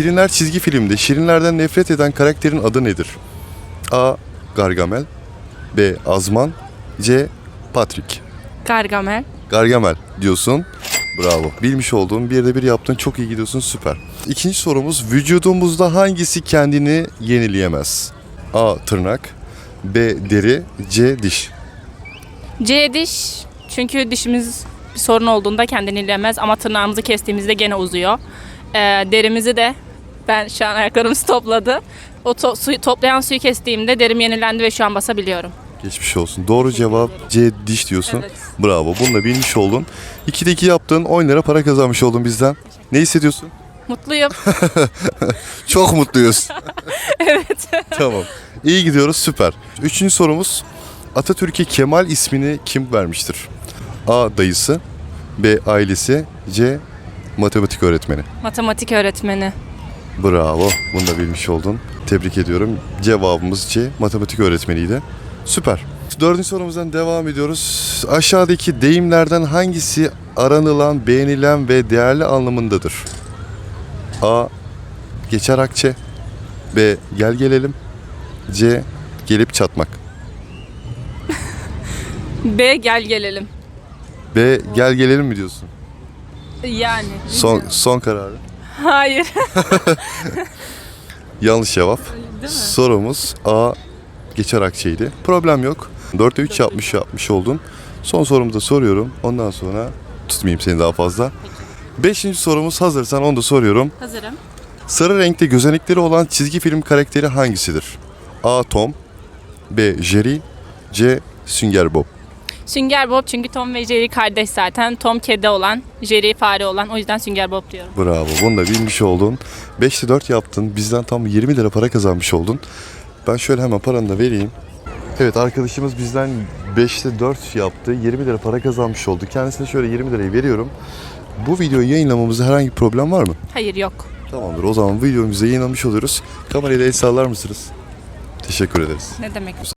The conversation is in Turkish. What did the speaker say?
Şirinler çizgi filmde Şirinlerden nefret eden karakterin adı nedir? A. Gargamel B. Azman C. Patrick Gargamel. Gargamel diyorsun. Bravo. Bilmiş olduğun bir de bir yaptın. Çok iyi gidiyorsun. Süper. İkinci sorumuz. Vücudumuzda hangisi kendini yenileyemez? A. Tırnak B. Deri C. Diş C diş. Çünkü dişimiz bir sorun olduğunda kendini ilemez ama tırnağımızı kestiğimizde gene uzuyor. Ee, derimizi de ben şu an ayaklarımız topladı. O to- suyu, toplayan suyu kestiğimde derim yenilendi ve şu an basabiliyorum. Geçmiş olsun. Doğru cevap C. Diş diyorsun. Evet. Bravo. Bunu da bilmiş oldun. 2'de 2 yaptın. 10 lira para kazanmış oldun bizden. Ne hissediyorsun? Mutluyum. Çok mutluyuz. evet. tamam. İyi gidiyoruz. Süper. Üçüncü sorumuz. Atatürk'e Kemal ismini kim vermiştir? A. Dayısı B. Ailesi C. Matematik öğretmeni. Matematik öğretmeni. Bravo. Bunu da bilmiş oldun. Tebrik ediyorum. Cevabımız C. Matematik öğretmeniydi. Süper. Dördüncü sorumuzdan devam ediyoruz. Aşağıdaki deyimlerden hangisi aranılan, beğenilen ve değerli anlamındadır? A. Geçer akçe. B. Gel gelelim. C. Gelip çatmak. B gel gelelim. B. Gel gelelim mi diyorsun? Yani. Son son kararı. Hayır. Yanlış cevap. Sorumuz A. Geçer akçeydi. Problem yok. 4'te 3 yapmış yapmış oldun. Son sorumu da soruyorum. Ondan sonra tutmayayım seni daha fazla. Beşinci sorumuz hazırsan onu da soruyorum. Hazırım. Sarı renkte gözenekleri olan çizgi film karakteri hangisidir? A. Tom B. Jerry C. Sünger Bob Sünger Bob çünkü Tom ve Jerry kardeş zaten. Tom kedi olan, Jerry fare olan. O yüzden Sünger Bob diyorum. Bravo. Bunu da bilmiş oldun. 5'te 4 yaptın. Bizden tam 20 lira para kazanmış oldun. Ben şöyle hemen paranı da vereyim. Evet arkadaşımız bizden 5'te 4 yaptı. 20 lira para kazanmış oldu. Kendisine şöyle 20 lirayı veriyorum. Bu videoyu yayınlamamızda herhangi bir problem var mı? Hayır yok. Tamamdır. O zaman videomuzu yayınlamış oluyoruz. Kamerayı da el sallar mısınız? Teşekkür ederiz. Ne demek?